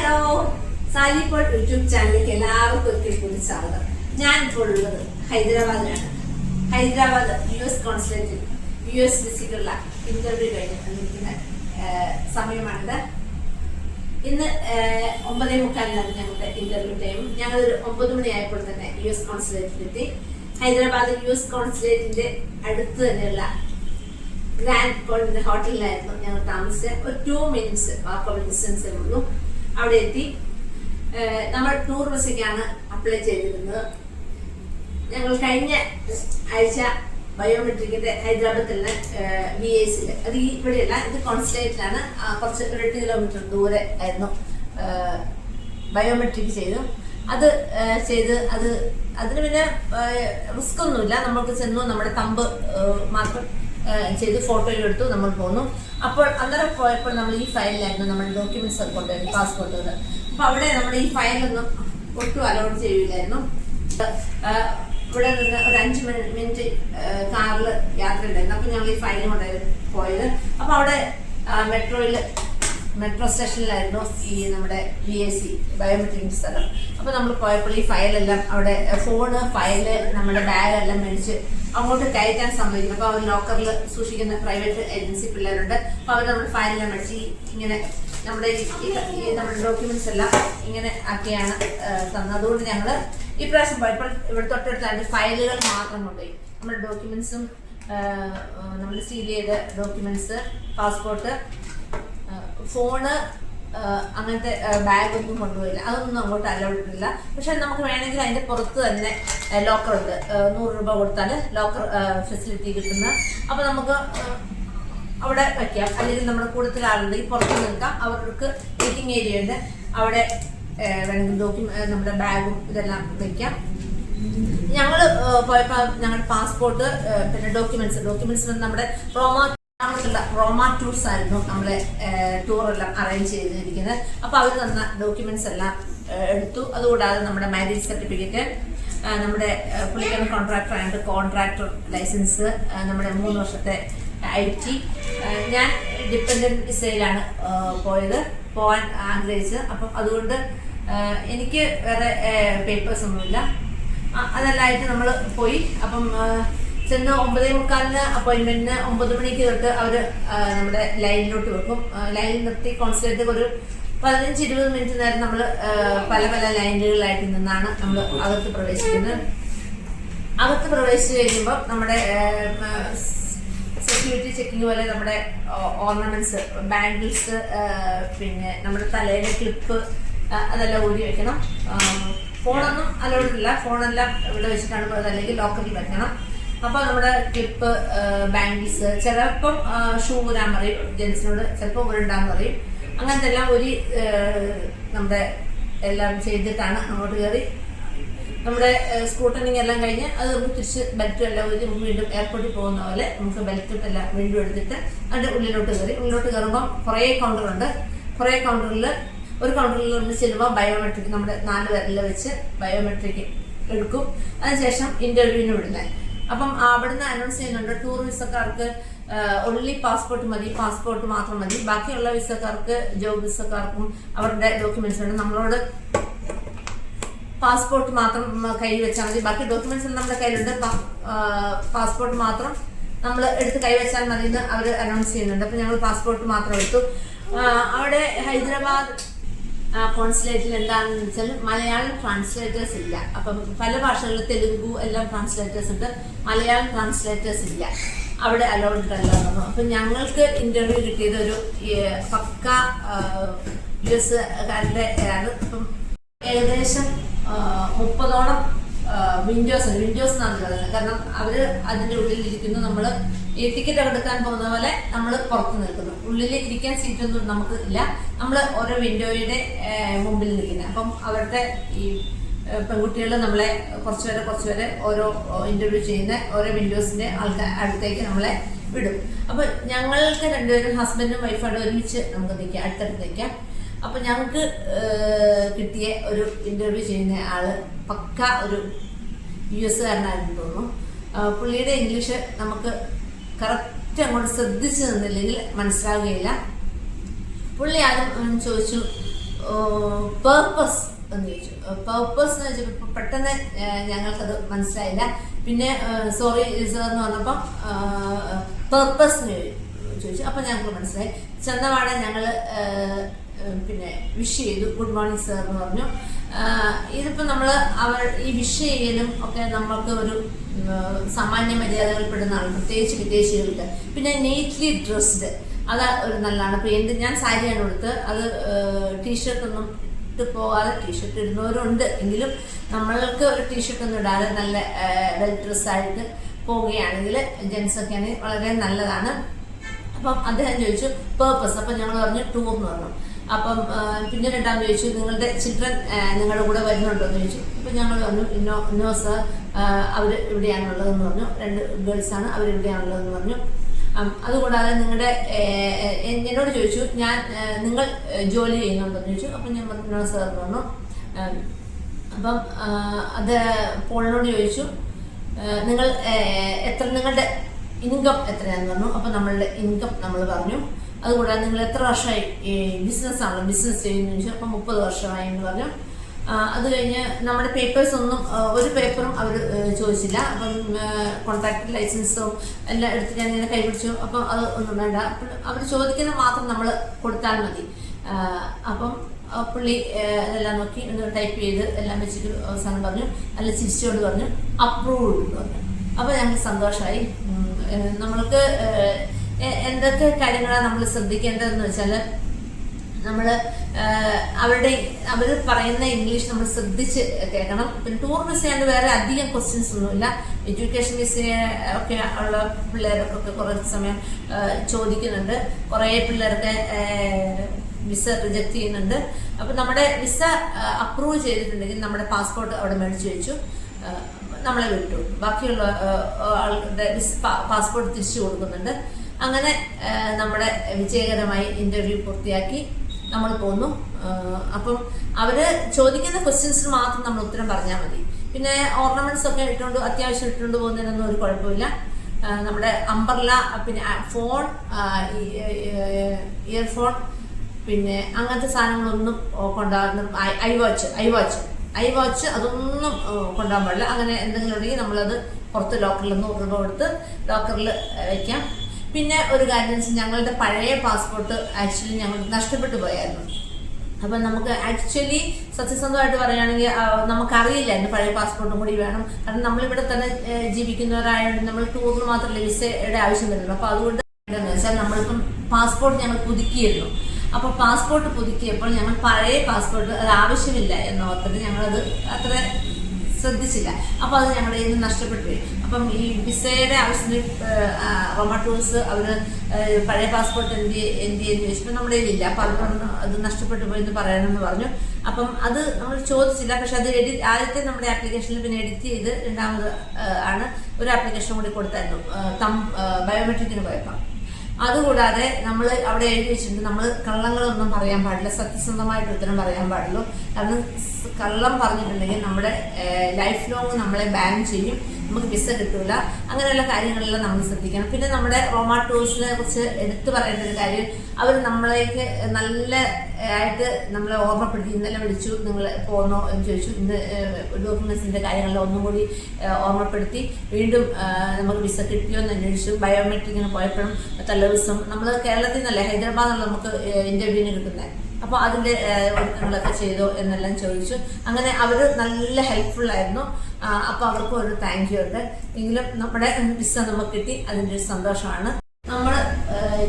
Hello. സാലിപ്പോൾ YouTube ചാനലിലേക്ക് എല്ലാവർക്കും ഒരിക്കൽ കൂടി സ്വാഗതം. ഞാൻ ഇപ്പോൾ ഉള്ളത് ഹൈദരാബാദിലാണ്. ഹൈദരാബാദ് യു എസ് കോൺസുലേറ്റിൽ യു എസ് വിസിറ്റുള്ള ഇന്റർവ്യൂ കഴിഞ്ഞ് വന്നിരിക്കുന്ന ഏഹ്, സമയമാണിത്. ഇന്ന് ഒമ്പതേ മുക്കാലിനാണ് ഞങ്ങളുടെ ഇന്റർവ്യൂ ടൈം ഞങ്ങൾ ഒരു ഒമ്പത് മണിയായപ്പോൾ തന്നെ യു എസ് കോൺസുലേറ്റിലെത്തി. ഹൈദരാബാദ് യു എസ് കോൺസുലേറ്റിന്റെ അടുത്ത് തന്നെയുള്ള ഗ്രാൻഡ് പോളിന്റെ ഹോട്ടലിലായിരുന്നു ഞങ്ങൾ താമസിച്ചത്. ഒരു ടു മിനിറ്റ്സ് വാക്കബിൾ ഡിസ്റ്റൻസേ ഉള്ളൂ അവിടെ എത്തി. നമ്മൾ ടൂർ വിസയ്ക്കാണ് അപ്ലൈ ചെയ്തിരുന്നത്. ഞങ്ങൾ കഴിഞ്ഞ ആഴ്ച ബയോമെട്രിക്കിന്റെ ഹൈദരാബാദിലെ ബി എസിൽ അത് ഈ ഇവിടെയല്ല ഇത് കോൺസുലേറ്റിലാണ്. കുറച്ച് ഒരു എട്ട് കിലോമീറ്റർ ദൂരെ ആയിരുന്നു ബയോമെട്രിക് ചെയ്തു അത് ചെയ്ത് അത് അതിന് പിന്നെ റിസ്ക് ഒന്നുമില്ല. നമ്മൾക്ക് ചെന്നു നമ്മുടെ തമ്പ് മാത്രം ചെയ്ത് ഫോട്ടോയിൽ എടുത്തു നമ്മൾ പോന്നു. അപ്പോൾ അന്നേരം പോയപ്പോൾ നമ്മൾ ഈ ഫയലിലായിരുന്നു നമ്മുടെ ഡോക്യുമെന്റ്സ് ഒക്കെ കൊണ്ടുവരുന്നത് പാസ്പോർട്ടുകൾ അപ്പൊ അവിടെ നമ്മുടെ ഈ ഫയലൊന്നും ഒട്ടും അലോഡ് ചെയ്യില്ലായിരുന്നു ഇവിടെ നിന്ന് ഒരു അഞ്ച് മിനിറ്റ് കാറിൽ യാത്ര ഉണ്ടായിരുന്നു. അപ്പൊ ഞങ്ങൾ ഈ ഫയൽ കൊണ്ടായിരുന്നു പോയത്. അപ്പൊ അവിടെ മെട്രോയിൽ മെട്രോ സ്റ്റേഷനിലായിരുന്നു ഈ നമ്മുടെ ബി എസ് സി ബയോമെട്രിക് സ്ഥലം. അപ്പൊ നമ്മൾ പോയപ്പോൾ ഈ ഫയലെല്ലാം അവിടെ ഫോണ് ഫയൽ നമ്മുടെ ബാഗ് എല്ലാം മേടിച്ച് അങ്ങോട്ട് കയറ്റാൻ സമ്മതിക്കും അപ്പൊ അവർ ലോക്കറിൽ സൂക്ഷിക്കുന്ന പ്രൈവറ്റ് ഏജൻസി പിള്ളേരുണ്ട്. അപ്പൊ അവർ നമ്മുടെ ഫയലെല്ലാം വെച്ച് ഇങ്ങനെ നമ്മുടെ ഈ നമ്മുടെ ഡോക്യുമെന്റ്സ് എല്ലാം ഇങ്ങനെ ആക്കിയാണ് തന്നത്. അതുകൊണ്ട് ഞങ്ങൾ ഇപ്രാവശ്യം പോയപ്പോൾ ഇവിടെ തൊട്ടടുത്തായിട്ട് ഫയലുകൾ മാത്രം കൊണ്ടുപോയി നമ്മുടെ ഡോക്യുമെന്റ്സും നമ്മൾ സീൽ ചെയ്ത ഡോക്യുമെന്റ്സ് പാസ്പോർട്ട് ഫോണ് അങ്ങനത്തെ ബാഗ് ഒന്നും കൊണ്ടുപോയില്ല. അതൊന്നും അങ്ങോട്ട് അലൗഡ് ഇല്ല പക്ഷെ നമുക്ക് വേണമെങ്കിൽ അതിന്റെ പുറത്ത് തന്നെ ലോക്കർ ഉണ്ട്. നൂറ് രൂപ കൊടുത്താൽ ലോക്കർ ഫെസിലിറ്റി കിട്ടുന്ന. അപ്പൊ നമുക്ക് അവിടെ വയ്ക്കാം അല്ലെങ്കിൽ നമ്മുടെ കൂടുതൽ ആളുണ്ടെങ്കിൽ പുറത്ത് നിൽക്കാം. അവർക്ക് വെയിറ്റിംഗ് ഏരിയ ഉണ്ട്. അവിടെ വേണമെങ്കിൽ ഡോക്യുമെന്റ് നമ്മുടെ ബാഗും ഇതെല്ലാം വെക്കാം. ഞങ്ങൾ പോയപ്പോൾ ഞങ്ങളുടെ പാസ്പോർട്ട് പിന്നെ ഡോക്യുമെന്റ്സ് ഡോക്യുമെന്റ്സ് നമ്മുടെ റോമാ റോമാ ടൂർസ് ആയിരുന്നു നമ്മളെ ടൂറെല്ലാം അറേഞ്ച് ചെയ്തിരിക്കുന്നത്. അപ്പോൾ അവർ തന്ന ഡോക്യുമെന്റ്സ് എല്ലാം എടുത്തു. അതുകൂടാതെ നമ്മുടെ മാരേജ് സർട്ടിഫിക്കറ്റ് നമ്മുടെ പുള്ളിക്കാരൻ കോൺട്രാക്ടർ ആയിട്ട് കോൺട്രാക്ടർ ലൈസൻസ് നമ്മുടെ മൂന്ന് വർഷത്തെ ഐ ടി ഞാൻ ഡിപ്പെൻഡന്റ് വിസയിലാണ് പോയത്. പോകാൻ ആഗ്രഹിച്ചത്. അപ്പം അതുകൊണ്ട് എനിക്ക് വേറെ പേപ്പേഴ്സ് ഒന്നുമില്ല. അതല്ലായിട്ട് നമ്മൾ പോയി. അപ്പം ചെന്ന് ഒമ്പതേ മുക്കാലിന് അപ്പോയിന്റ്മെന്റിന് ഒമ്പത് മണിക്ക് തൊട്ട് അവർ നമ്മുടെ ലൈനിലോട്ട് വെക്കും. ലൈനിൽ നിർത്തി കോൺസുലേറ്റ് ഒരു പതിനഞ്ച് ഇരുപത് മിനിറ്റ് നേരം നമ്മൾ പല പല ലൈനുകളിലായിട്ട് നിന്നാണ് നമ്മൾ അകത്ത് പ്രവേശിക്കുന്നത്. അകത്ത് പ്രവേശിച്ച് കഴിയുമ്പോൾ നമ്മുടെ സെക്യൂരിറ്റി ചെക്കിങ് പോലെ നമ്മുടെ ഓർണമെന്റ്സ് ബാംഗിൾസ് പിന്നെ നമ്മുടെ തലയിലെ ക്ലിപ്പ് അതെല്ലാം ഊരി വെക്കണം. ഫോണൊന്നും ഇല്ല. ഫോണെല്ലാം ഇവിടെ വെച്ചിട്ടാണ് പോയത് അല്ലെങ്കിൽ ലോക്കറിൽ വെക്കണം. അപ്പോൾ നമ്മുടെ ക്ലിപ്പ് ബാങ്കിസ് ചിലപ്പം ഷൂ ഊരാൻ പറയും ജെൻസിനോട് ചിലപ്പോൾ ഊരുണ്ടാൻ പറയും. അങ്ങനത്തെ എല്ലാം ഒരു നമ്മുടെ എല്ലാം ചെയ്തിട്ടാണ് അങ്ങോട്ട് കയറി നമ്മുടെ സ്കൂട്ടറിങ് എല്ലാം കഴിഞ്ഞ് അത് നമുക്ക് തിരിച്ച് ബെൽറ്റ് എല്ലാം ഒരു വീണ്ടും എയർപോർട്ടിൽ പോകുന്ന പോലെ നമുക്ക് ബെൽറ്റ് എല്ലാം വീണ്ടും എടുത്തിട്ട് അതിന്റെ ഉള്ളിലോട്ട് കയറി ഉള്ളിലോട്ട് കയറുമ്പോൾ കുറേ കൗണ്ടറുണ്ട് കുറേ കൗണ്ടറിൽ ഒരു കൗണ്ടറിൽ നമ്മൾ ചെല്ലുമ്പോൾ ബയോമെട്രിക് നമ്മുടെ നാല് പേരിൽ വെച്ച് ബയോമെട്രിക് എടുക്കും. അതിനുശേഷം ഇന്റർവ്യൂവിന് വിടുന്നത് അപ്പം അവിടുന്ന് അനൗൺസ് ചെയ്യുന്നുണ്ട് ടൂർ വിസക്കാർക്ക് ഒൺലി പാസ്പോർട്ട് മതി പാസ്പോർട്ട് മാത്രം മതി. ബാക്കിയുള്ള വിസക്കാർക്ക് ജോബ് വിസക്കാർക്കും അവരുടെ ഡോക്യുമെന്റ്സ് ഉണ്ട് നമ്മളോട് പാസ്പോർട്ട് മാത്രം കയ്യിൽ വെച്ചാൽ മതി. ബാക്കി ഡോക്യുമെന്റ്സ് നമ്മുടെ കയ്യിലുണ്ട്. പാസ്പോർട്ട് മാത്രം നമ്മൾ എടുത്ത് കൈവച്ചാൽ മതി എന്ന് അവർ അനൗൺസ് ചെയ്യുന്നുണ്ട്. അപ്പൊ ഞങ്ങൾ പാസ്പോർട്ട് മാത്രം എടുത്തു. അവിടെ ഹൈദരാബാദ് കോൺസുലേറ്റിൽ എന്താണെന്ന് വെച്ചാൽ മലയാളം ട്രാൻസ്ലേറ്റേഴ്സ് ഇല്ല. അപ്പം പല ഭാഷകളിൽ തെലുങ്കു എല്ലാം ട്രാൻസ്ലേറ്റേഴ്സ് ഉണ്ട്. മലയാളം ട്രാൻസ്ലേറ്റേഴ്സ് ഇല്ല. അവിടെ അലൗഡ് അല്ല പറഞ്ഞു അപ്പം ഞങ്ങൾക്ക് ഇന്റർവ്യൂ കിട്ടിയത് ഒരു പക്ക യു എസ് കാരുടെ ഏകദേശം മുപ്പതോളം വിൻഡോസ് വിൻഡോസ് എന്നാണ് പറയുന്നത്. കാരണം അവർ അതിന്റെ ഉള്ളിൽ ഇരിക്കുന്നു. നമ്മൾ ഈ ടിക്കറ്റ് എടുക്കാൻ പോകുന്ന പോലെ നമ്മൾ പുറത്ത് നിൽക്കുന്നു. ഉള്ളിൽ ഇരിക്കാൻ സീറ്റൊന്നും നമുക്ക് ഇല്ല. നമ്മൾ ഓരോ വിൻഡോയുടെ മുമ്പിൽ നിൽക്കുന്നത് അപ്പം അവരുടെ ഈ പെൺകുട്ടികൾ നമ്മളെ കുറച്ച് പേരെ കുറച്ച് പേരെ ഓരോ ഇന്റർവ്യൂ ചെയ്യുന്ന ഓരോ വിൻഡോസിന്റെ ആൾക്കാർ അടുത്തേക്ക് നമ്മളെ വിടും. അപ്പൊ ഞങ്ങൾക്ക് രണ്ടുപേരും ഹസ്ബൻഡും വൈഫായിട്ട് ഒരുമിച്ച് നമുക്ക് നിൽക്കാം. അടുത്തടുത്ത് നിൽക്കാം. അപ്പൊ ഞങ്ങൾക്ക് കിട്ടിയ ഒരു ഇന്റർവ്യൂ ചെയ്യുന്ന ആൾ പക്ക ഒരു യു എസ് കാരനായിരുന്നു തോന്നുന്നു. പുള്ളിയുടെ ഇംഗ്ലീഷ് നമുക്ക് കറക്റ്റ് അങ്ങോട്ട് ശ്രദ്ധിച്ചു നിന്നില്ലെങ്കിൽ മനസ്സിലാവുകയില്ല. പുള്ളി ആദ്യം ചോദിച്ചു പേർപ്പസ് എന്ന് ചോദിച്ചു. പേർപ്പസ് എന്ന് വെച്ചപ്പോൾ പെട്ടെന്ന് ഞങ്ങൾക്കത് മനസ്സിലായില്ല. പിന്നെ സോറി സർ എന്ന് പറഞ്ഞപ്പോൾ പേർപ്പസ് ചോദിച്ചു. അപ്പം ഞങ്ങൾക്ക് മനസ്സിലായി. ചെന്നപാടെ ഞങ്ങൾ പിന്നെ വിഷ് ചെയ്തു. ഗുഡ് മോർണിംഗ് സാർ എന്ന് പറഞ്ഞു. ഇതിപ്പോ ഇതിപ്പോൾ നമ്മൾ അവർ ഈ വിഷ് ചെയ്യലും ഒക്കെ നമ്മൾക്ക് ഒരു സാമാന്യ മര്യാദകൾ ആൾ പ്രത്യേകിച്ച് വിദേശികൾക്ക്. പിന്നെ നീറ്റ്ലി ഡ്രസ്ഡ് അത് ഒരു നല്ലതാണ്. ഇപ്പോൾ എന്ത് ഞാൻ സാരിയാണ് കൊടുത്ത് അത് ടീഷർട്ടൊന്നും ഇട്ട് പോകാതെ ടീഷർട്ട് ഇടുന്നവരുണ്ട്. എങ്കിലും നമ്മൾക്ക് ഒരു ടീഷർട്ട് ഒന്നും ഇടാതെ നല്ല വെൽ ഡ്രസ്സായിട്ട് പോവുകയാണെങ്കിൽ ജെൻസ് ഒക്കെ ആണെങ്കിൽ വളരെ നല്ലതാണ്. അപ്പം അദ്ദേഹം ചോദിച്ചു പേർപ്പസ് അപ്പം ഞങ്ങൾ പറഞ്ഞു ടൂർ എന്ന് പറഞ്ഞു. അപ്പം പിന്നെ രണ്ടാമത് ചോദിച്ചു നിങ്ങളുടെ ചിൽഡ്രൻ നിങ്ങളുടെ കൂടെ വരുന്നുണ്ടോ? എന്ന് ചോദിച്ചു. അപ്പം ഞങ്ങൾ പറഞ്ഞു ഇന്നോ ഇന്നോ സർ അവർ ഇവിടെയാണുള്ളതെന്ന് പറഞ്ഞു. രണ്ട് ഗേൾസാണ് അവർ ഇവിടെയാണുള്ളതെന്ന് പറഞ്ഞു. അതുകൂടാതെ നിങ്ങളുടെ എന്നോട് ചോദിച്ചു ഞാൻ നിങ്ങൾ ജോലി ചെയ്യുന്നുണ്ടോ? എന്ന് ചോദിച്ചു. അപ്പം ഞാൻ പറഞ്ഞു "നോ, സർ എന്ന് പറഞ്ഞു. അപ്പം അത് പോളിനോട് ചോദിച്ചു നിങ്ങൾ എത്ര നിങ്ങളുടെ ഇൻകം എത്രയാണെന്ന് പറഞ്ഞു. അപ്പം നമ്മളുടെ ഇൻകം നമ്മൾ പറഞ്ഞു. അതുകൂടാതെ നിങ്ങൾ എത്ര വർഷമായി ഈ ബിസിനസ് ആണ് ബിസിനസ് ചെയ്യുന്നു ചോദിച്ചു അപ്പം മുപ്പത് വർഷമായി എന്ന് പറഞ്ഞു. അത് കഴിഞ്ഞ് നമ്മുടെ പേപ്പേഴ്സ് ഒന്നും ഒരു പേപ്പറും അവർ ചോദിച്ചില്ല. അപ്പം കോൺട്രാക്ട് ലൈസൻസും എല്ലാം എടുത്ത് ഞാൻ ഇങ്ങനെ കൈപിടിച്ചു. അപ്പം അത് ഒന്നും വേണ്ട. അവർ ചോദിക്കുന്നത് മാത്രം നമ്മൾ കൊടുത്താൽ മതി. അപ്പം പുള്ളി ഇതെല്ലാം നോക്കി ഒന്ന് ടൈപ്പ് ചെയ്ത് എല്ലാം വെച്ചിട്ട് അവസാനം പറഞ്ഞു. നല്ല ചിരിച്ചോട് പറഞ്ഞു. അപ്രൂവ് പറഞ്ഞു. അപ്പോൾ ഞങ്ങൾക്ക് സന്തോഷമായി നമ്മൾക്ക് എന്തൊക്കെ കാര്യങ്ങളാണ് നമ്മൾ ശ്രദ്ധിക്കേണ്ടതെന്ന് വെച്ചാൽ നമ്മൾ അവരുടെ അവർ പറയുന്ന ഇംഗ്ലീഷ് നമ്മൾ ശ്രദ്ധിച്ച് കേൾക്കണം. പിന്നെ ടൂർ ആയതുകൊണ്ട് വേറെ അധികം ക്വസ്റ്റ്യൻസ് ഒന്നുമില്ല. എഡ്യൂക്കേഷൻ വിസ ഒക്കെ ഉള്ള പിള്ളേർക്കൊക്കെ കുറേ സമയം ചോദിക്കുന്നുണ്ട്. കുറേ പിള്ളേർക്ക് വിസ റിജക്ട് ചെയ്യുന്നുണ്ട്. അപ്പം നമ്മുടെ വിസ അപ്രൂവ് ചെയ്തിട്ടുണ്ടെങ്കിൽ നമ്മുടെ പാസ്പോർട്ട് അവിടെ മേടിച്ച് വെച്ചു. നമ്മളെ വിട്ടു. ബാക്കിയുള്ള ആളുടെ പാസ്പോർട്ട് തിരിച്ചു കൊടുക്കുന്നുണ്ട്. അങ്ങനെ നമ്മുടെ വിജയകരമായി ഇന്റർവ്യൂ പൂർത്തിയാക്കി നമ്മൾ പോന്നു. അപ്പം അവർ ചോദിക്കുന്ന ക്വസ്റ്റ്യൻസിന് മാത്രം നമ്മൾ ഉത്തരം പറഞ്ഞാൽ മതി. പിന്നെ ഓർണമെന്റ്സ് ഒക്കെ ഇട്ടുകൊണ്ട് അത്യാവശ്യം ഇട്ടുകൊണ്ട് പോകുന്നതിനൊന്നും ഒരു കുഴപ്പമില്ല. നമ്മുടെ അമ്പർല പിന്നെ ഫോൺ ഇയർഫോൺ പിന്നെ അങ്ങനത്തെ സാധനങ്ങളൊന്നും കൊണ്ടാകുന്ന iWatch iWatch iWatch അതൊന്നും കൊണ്ടുപോകാൻ പാടില്ല. അങ്ങനെ എന്തെങ്കിലും ഉണ്ടെങ്കിൽ നമ്മളത് പുറത്ത് ലോക്കറിൽ നിന്ന് ഉറവ് കൊടുത്ത് ലോക്കറിൽ വയ്ക്കാം പിന്നെ ഒരു കാര്യം വെച്ചാൽ ഞങ്ങളുടെ പഴയ പാസ്പോർട്ട് ആക്ച്വലി ഞങ്ങൾ നഷ്ടപ്പെട്ടു പോയായിരുന്നു. അപ്പം നമുക്ക് ആക്ച്വലി സത്യസന്ധമായിട്ട് പറയുകയാണെങ്കിൽ നമുക്കറിയില്ല നമുക്കറിയില്ലായിരുന്നു പഴയ പാസ്പോർട്ടും കൂടി വേണം. കാരണം നമ്മളിവിടെ തന്നെ ജീവിക്കുന്നവരായതുകൊണ്ട് നമ്മൾ ടൂറിന് മാത്രമല്ല വിസയുടെ ആവശ്യം വരുന്നുള്ളൂ അപ്പോൾ അതുകൊണ്ട് എന്താണെന്ന് വെച്ചാൽ നമ്മളിപ്പം പാസ്പോർട്ട് ഞങ്ങൾ പുതുക്കിയിരുന്നു അപ്പോൾ പാസ്പോർട്ട് പുതുക്കിയപ്പോൾ ഞങ്ങൾ പഴയ പാസ്പോർട്ട് അത് ആവശ്യമില്ല എന്ന് ഓർത്തിട്ട് ഞങ്ങളത് അത്ര ശ്രദ്ധിച്ചില്ല. അപ്പോൾ അത് ഞങ്ങളുടെ ഇന്ന് നഷ്ടപ്പെട്ടു അപ്പം ഈ വിസയുടെ ആവശ്യത്തിന് റോമ ടൂൾസ് അവർ പഴയ പാസ്പോർട്ട് എന്ത് എന്ത് ചോദിച്ചപ്പോൾ നമ്മുടെ കയ്യിലില്ല. അപ്പം അത് പറഞ്ഞു അത് നഷ്ടപ്പെട്ടു പോയി എന്ന് പറയണമെന്ന് പറഞ്ഞു. അപ്പം അത് നമ്മൾ ചോദിച്ചില്ല. പക്ഷെ അത് എഡിറ്റ് ആദ്യത്തെ നമ്മുടെ ആപ്ലിക്കേഷനിൽ പിന്നെ എഡിറ്റ് ചെയ്ത് രണ്ടാമത് ആണ് ഒരു ആപ്ലിക്കേഷൻ കൂടി കൊടുത്തായിരുന്നു. തം ബയോമെട്രിക്കിന് പോയപ്പോൾ അതുകൂടാതെ നമ്മൾ അവിടെ എഴുതി വെച്ചിട്ടുണ്ട് നമ്മൾ കള്ളങ്ങളൊന്നും പറയാൻ പാടില്ല സത്യസന്ധമായിട്ട് ഉത്തരം പറയാൻ പാടുള്ളൂ. കാരണം കള്ളം പറഞ്ഞിട്ടുണ്ടെങ്കിൽ നമ്മുടെ ലൈഫ് ലോങ് നമ്മളെ ബാൻ ചെയ്യും. നമുക്ക് വിസ കിട്ടൂല. അങ്ങനെയുള്ള കാര്യങ്ങളെല്ലാം നമ്മൾ ശ്രദ്ധിക്കണം. പിന്നെ നമ്മുടെ റോമാ ടൂൾസിനെ കുറിച്ച് എടുത്തു പറയേണ്ട ഒരു കാര്യം അവർ നമ്മളേക്ക് നല്ല ആയിട്ട് നമ്മളെ ഓർമ്മപ്പെടുത്തി ഇന്നലെ വിളിച്ചു നിങ്ങൾ പോന്നോ എന്ന് ചോദിച്ചു. ഇന്ന് ഡോക്യുമെന്റ്സിന്റെ കാര്യങ്ങളിൽ ഒന്നും കൂടി ഓർമ്മപ്പെടുത്തി. വീണ്ടും നമുക്ക് വിസ കിട്ടിയോ എന്ന് അന്വേഷിച്ചു. ബയോമെട്രിക്കിന് പോയപ്പോഴും ദിവസം നമ്മൾ കേരളത്തിൽ നിന്നല്ലേ ഹൈദരാബാദിൽ നമുക്ക് ഇന്റർവ്യൂവിന് കിട്ടുന്നത് അപ്പോൾ അതിന്റെ ഒരുക്കങ്ങളൊക്കെ ചെയ്തോ എന്നെല്ലാം ചോദിച്ചു. അങ്ങനെ അവർ നല്ല ഹെൽപ്ഫുൾ ആയിരുന്നു. അപ്പോൾ അവർക്ക് ഒരു താങ്ക് യു ഉണ്ട്. എങ്കിലും നമ്മുടെ വിസ നമുക്ക് കിട്ടി. അതിന്റെ ഒരു സന്തോഷമാണ്. നമ്മൾ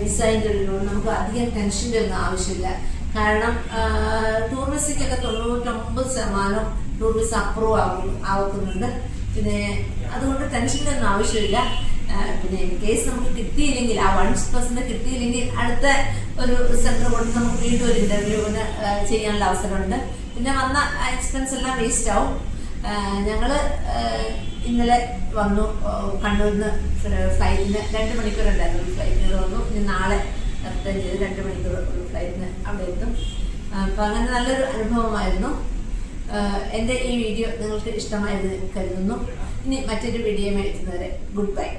ഡിസൈന്റെ നമുക്ക് അധികം ടെൻഷന്റെ ഒന്നും ആവശ്യമില്ല. കാരണം ടൂർ വിസയ്ക്കൊക്കെ തൊണ്ണൂറ്റൊമ്പത് ശതമാനം വിസ അപ്രൂവ് ആകും ആവുന്നുണ്ട്. പിന്നെ അതുകൊണ്ട് ടെൻഷനൊന്നും ആവശ്യമില്ല. പിന്നെ ഇൻ കേസ് നമുക്ക് കിട്ടിയില്ലെങ്കിൽ ആ വൺ പെർസെന്റ് കിട്ടിയില്ലെങ്കിൽ അടുത്ത ഒരു സെന്റർ കൊണ്ട് നമുക്ക് വീണ്ടും ഒരു ഇന്റർവ്യൂവിന് ചെയ്യാനുള്ള അവസരമുണ്ട്. പിന്നെ വന്ന എക്സ്പെൻസ് എല്ലാം വേസ്റ്റ് ആവും. ഞങ്ങൾ ഇന്നലെ വന്നു കണ്ണൂരിൽ നിന്ന് ഫ്ലൈറ്റിന് രണ്ട് മണിക്കൂർ ഉണ്ടായിരുന്നു ഫ്ലൈറ്റിന് വന്നു. ഇനി നാളെ റിട്ടേൺ ചെയ്ത് രണ്ട് മണിക്കൂർ ഒരു ഫ്ലൈറ്റിന് അവിടെ എത്തും. അപ്പോൾ അങ്ങനെ നല്ലൊരു അനുഭവമായിരുന്നു. എന്റെ ഈ വീഡിയോ നിങ്ങൾക്ക് ഇഷ്ടമായിരുന്നു കരുതുന്നു. ഇനി മറ്റൊരു വീഡിയോ മേടിക്കുന്നവരെ ഗുഡ് ബൈ.